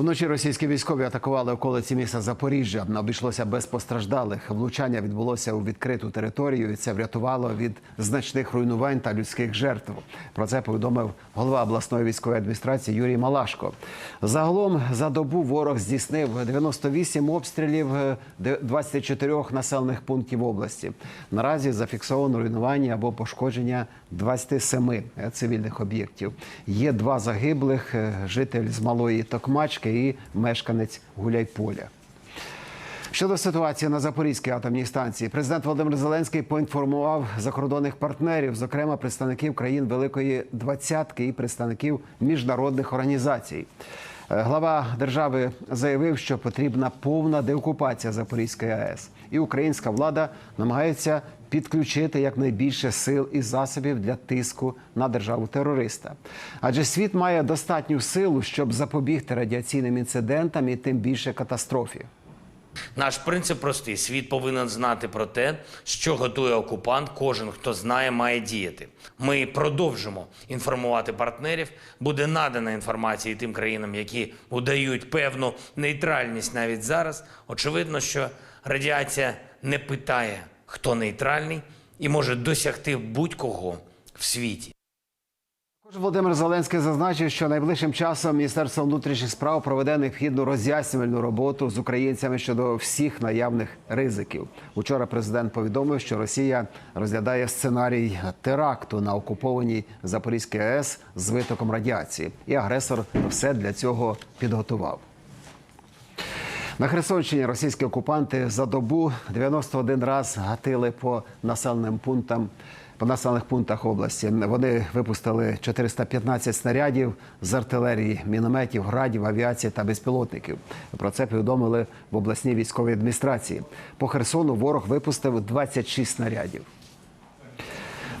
Вночі російські військові атакували околиці міста Запоріжжя. Обійшлося без постраждалих. Влучання відбулося у відкриту територію, і це врятувало від значних руйнувань та людських жертв. Про це повідомив голова обласної військової адміністрації Юрій Малашко. Загалом за добу ворог здійснив 98 обстрілів е, 24 населених пунктів області. Наразі зафіксовано руйнування або пошкодження 27 цивільних об'єктів. Є два загиблих: е, житель з малої Токмачки і мешканець Гуляйполя. Щодо ситуації на Запорізькій атомній станції, президент Володимир Зеленський поінформував закордонних партнерів, зокрема представників країн Великої Двадцятки і представників міжнародних організацій. Е, Глава держави заявив, що потрібна повна деокупація Запорізької АЕС, і українська влада намагається підключити якнайбільше сил і засобів для тиску на державу терориста. Адже світ має достатню силу, щоб запобігти радіаційним інцидентам і тим більше катастрофі. Наш принцип простий: світ повинен знати про те, що готує окупант. Кожен, хто знає, має діяти. Ми продовжимо інформувати партнерів. Буде надана інформація і тим країнам, які удають певну нейтральність навіть зараз. Очевидно, що радіація не питає, хто нейтральний, і може досягти будь-кого в світі. Володимир Зеленський зазначив, що найближчим часом Міністерство внутрішніх справ проведе необхідну роз'яснювальну роботу з українцями щодо всіх наявних ризиків. Учора президент повідомив, що Росія розглядає сценарій теракту на окупованій Запорізькій АЕС з витоком радіації, і агресор все для цього підготував. На Херсонщині російські окупанти за добу 91 раз гатили по населеним пунктам. По населених пунктах області вони випустили 415 снарядів з артилерії, мінометів, градів, авіації та безпілотників. Про це повідомили в обласній військовій адміністрації. По Херсону ворог випустив 26 снарядів.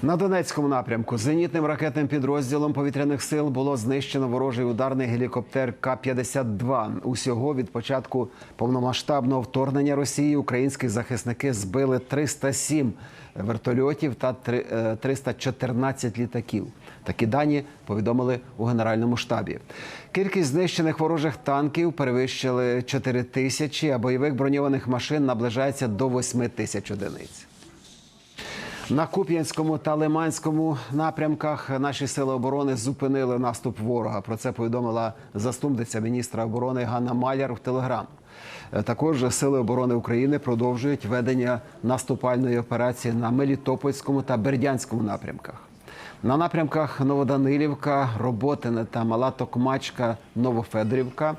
На Донецькому напрямку зенітним ракетним підрозділом повітряних сил було знищено ворожий ударний гелікоптер К-52. Усього від початку повномасштабного вторгнення Росії українські захисники збили 307 вертольотів та три- е, 314 літаків. Такі дані повідомили у Генеральному штабі. Кількість знищених ворожих танків перевищили 4 тисячі, а бойових броньованих машин наближається до 8 тисяч одиниць. На Куп'янському та Лиманському напрямках наші сили оборони зупинили наступ ворога. Про це повідомила заступниця міністра оборони Ганна Маляр в Телеграм. Е, Також сили оборони України продовжують ведення наступальної операції на Мелітопольському та Бердянському напрямках. На напрямках Новоданилівка, Роботине та Мала Токмачка, Новофедрівка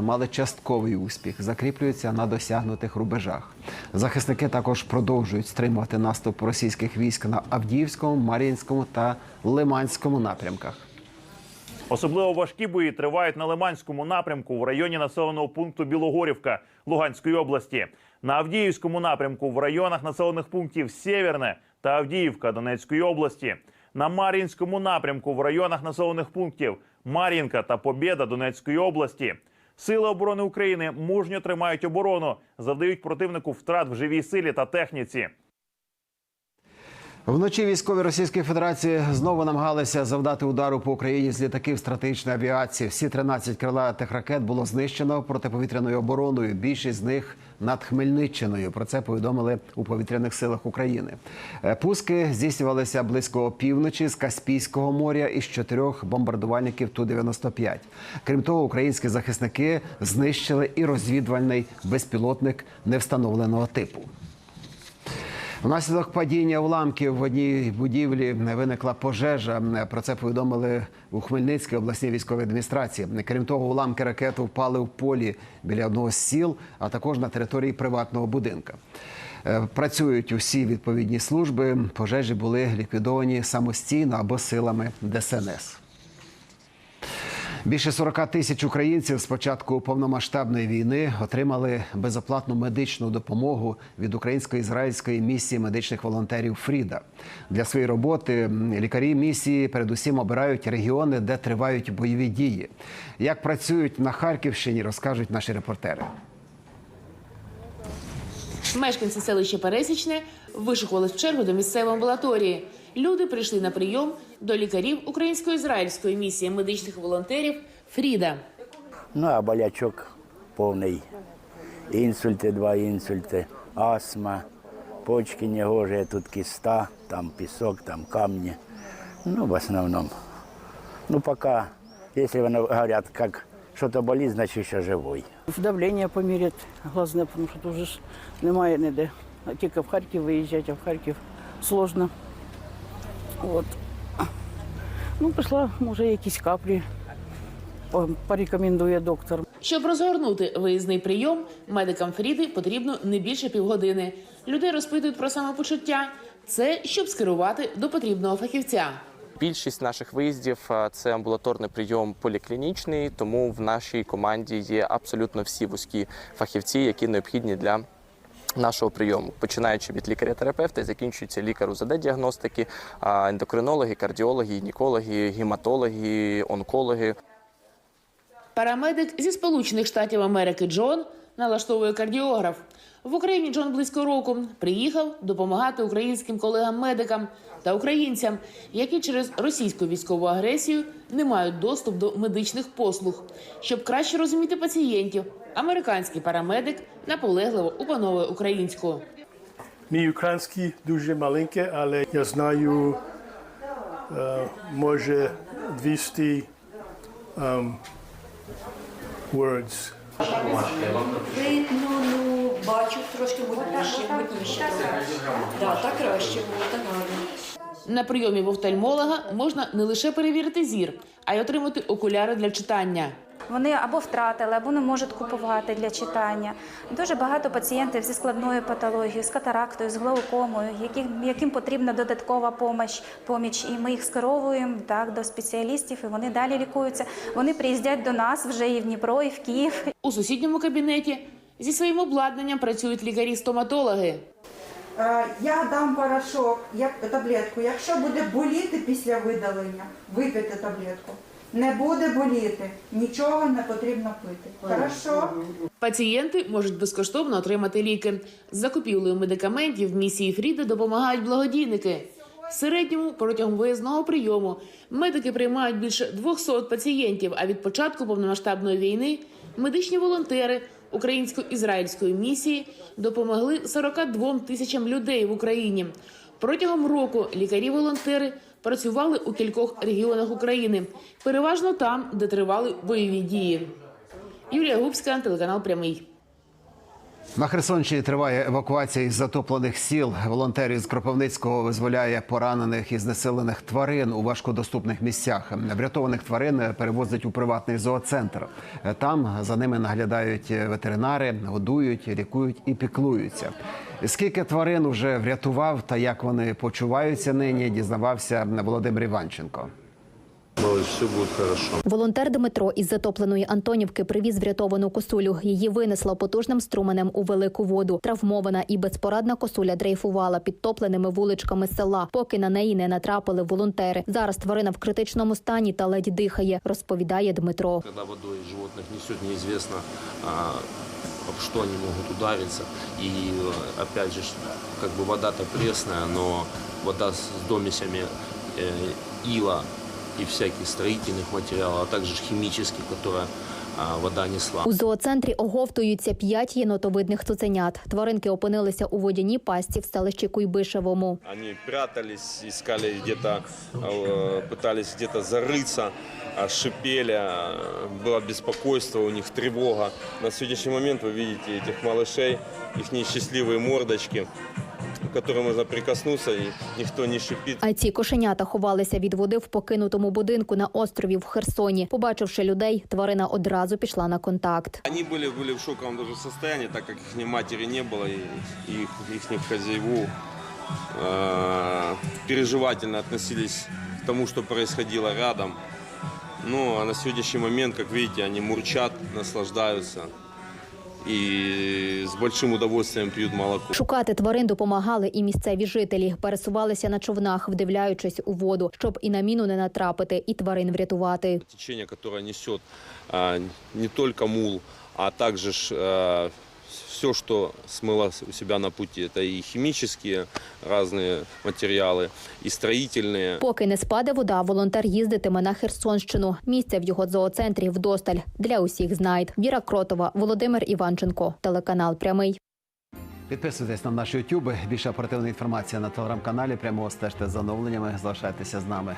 мали частковий успіх, закріплюються на досягнутих рубежах. Захисники також продовжують стримувати наступ російських військ на Авдіївському, Мар'їнському та Лиманському напрямках. Особливо важкі бої тривають на Лиманському напрямку в районі населеного пункту Білогорівка Луганської області. На Авдіївському напрямку в районах населених пунктів Сєвєрне та Авдіївка Донецької області. На Мар'їнському напрямку в районах населених пунктів Мар'їнка та Побєда Донецької області. Сили оборони України мужньо тримають оборону, завдають противнику втрат в живій силі та техніці. Вночі військові Російської Федерації знову намагалися завдати удару по Україні з літаків стратегічної авіації. Всі 13 крилатих ракет було знищено протиповітряною обороною. Більшість з них над Хмельниччиною. Про це повідомили у повітряних силах України. Е, Пуски здійснювалися близько півночі з Каспійського моря із чотирьох бомбардувальників Ту-95. Крім того, українські захисники знищили і розвідувальний безпілотник невстановленого типу. Внаслідок падіння уламків в одній будівлі виникла пожежа. Про це повідомили у Хмельницькій обласній військовій адміністрації. Крім того, уламки ракети впали в полі біля одного з сіл, а також на території приватного будинка. Е, Працюють усі відповідні служби. Пожежі були ліквідовані самостійно або силами ДСНС. Більше 40 тисяч українців з початку повномасштабної війни отримали безоплатну медичну допомогу від українсько-ізраїльської місії медичних волонтерів Фріда. Для своєї роботи лікарі місії передусім обирають регіони, де тривають бойові дії. Як працюють на Харківщині, розкажуть наші репортери. Мешканці селища Пересічне вишикували в чергу до місцевої амбулаторії. Люди прийшли на прийом до лікарів українсько-ізраїльської місії медичних волонтерів Фріда. Ну, а болячок повний. Інсульти, два інсульти, астма, почки негожі, тут киста, там пісок, там камні. Ну, в основному. Ну, пока, если вони говорят, как что-то болит, значит еще живой. Давлення поміряти глазне, тому що тут ж немає ніде. Тільки в Харків виїжджати, а в Харків сложно. От. Ну, пішла, може, якісь каплі. По- Порекомендує доктор. Щоб розгорнути виїзний прийом, медикам Фріди потрібно не більше півгодини. Людей розпитують про самопочуття. Це щоб скерувати до потрібного фахівця. Більшість наших виїздів це амбулаторний прийом поліклінічний, тому в нашій команді є абсолютно всі вузькі фахівці, які необхідні для. Нашого прийому, починаючи від лікаря-терапевта, закінчується лікар УЗД-діагностики, ендокринологи, кардіологи, гінекологи, гематологи, онкологи. Парамедик зі Сполучених Штатів Америки Джон налаштовує кардіограф. В Україні Джон близько року приїхав допомагати українським колегам-медикам та українцям, які через російську військову агресію не мають доступ до медичних послуг. Щоб краще розуміти пацієнтів, американський парамедик наполегливо опановує українську. Мій український дуже маленький, але я знаю, е, може 200 ем, words. Ви, ну, ну, бачу трошки мутніше, мутніше. Да, так краще було, так гарно. На прийомі в офтальмолога можна не лише перевірити зір, а й отримати окуляри для читання. Вони або втратили, або не можуть купувати для читання. Дуже багато пацієнтів зі складною патологією, з катарактою, з глаукомою, яким, яким потрібна додаткова помощ, поміч. І ми їх скеровуємо так, до спеціалістів, і вони далі лікуються. Вони приїздять до нас вже і в Дніпро, і в Київ, У сусідньому кабінеті зі своїм обладнанням працюють лікарі-стоматологи. Е, Я дам порошок, як таблетку. Якщо буде боліти після видалення, випийте таблетку. Не буде боліти, нічого не потрібно пити. Хорошо? Пацієнти можуть безкоштовно отримати ліки. З закупівлею медикаментів місії Фріди допомагають благодійники. В середньому протягом виїзного прийому медики приймають більше 200 пацієнтів. А від початку повномасштабної війни медичні волонтери українсько-ізраїльської місії допомогли 42 тисячам людей в Україні. Протягом року лікарі-волонтери працювали у кількох регіонах України, переважно там, де тривали бойові дії. Юлія Губська, телеканал Прямий. На Херсонщині триває евакуація із затоплених сіл. Волонтерів з Кропивницького визволяє поранених і знесилених тварин у важкодоступних місцях. Врятованих тварин перевозять у приватний зооцентр. Там за ними наглядають ветеринари, годують, лікують і піклуються. Скільки тварин вже врятував та як вони почуваються нині, дізнавався Володимир Іванченко Волонтер Дмитро із затопленої Антонівки привіз врятовану косулю. Її винесла потужним струменем у велику воду. Травмована і безпорадна косуля дрейфувала підтопленими вуличками села, поки на неї не натрапили волонтери. Зараз тварина в критичному стані та ледь дихає, розповідає Дмитро. Когда водой животных несет, неизвестно, а, об что они могут удариться. И э, опять же, ш- как бы вода-то пресная, но вода с домесями э, ила и всяких строительных материалов, а также химических, которые а, вода несла. У зооцентрі оговтуються п'ять єнотовидних цуценят. Тваринки опинилися у водяній пастці в селищі Куйбишевому. Они прятались, искали где-то, э, пытались где-то зарыться, а, шипели, а, было беспокойство, у них тревога. На сегодняшний момент вы видите этих малышей, их несчастливые мордочки, к которым можно прикоснуться, и никто не шипит. А ці кошенята ховалися від води в покинутому будинку на острові в Херсоні. Побачивши людей, тварина одразу пішла на контакт. Они были, были в шоковом даже состоянии, так как их матери не было, и, и их, их хозяеву э, переживательно относились к тому, что происходило рядом. Ну, а на сегодняшний момент, как видите, они мурчат, наслаждаются и з большим удовольствием п'ють молоко. Шукати тварин допомагали і місцеві жителі. Пересувалися на човнах, вдивляючись у воду, щоб і на міну не натрапити, і тварин врятувати. Течення, яке несе не тільки мул, а также ж, а, все, что смыло у себя на пути. Это и химические разные материалы, и строительные. Поки не спаде вода, волонтер їздитиме на Херсонщину. Місце в його зооцентрі вдосталь для усіх знайд. Віра Кротова, Володимир Іванченко, телеканал Прямий. Підписуйтесь на наш YouTube. Більше оперативної інформації на телеграм-каналі. Прямо стежте за оновленнями. Залишайтеся з нами.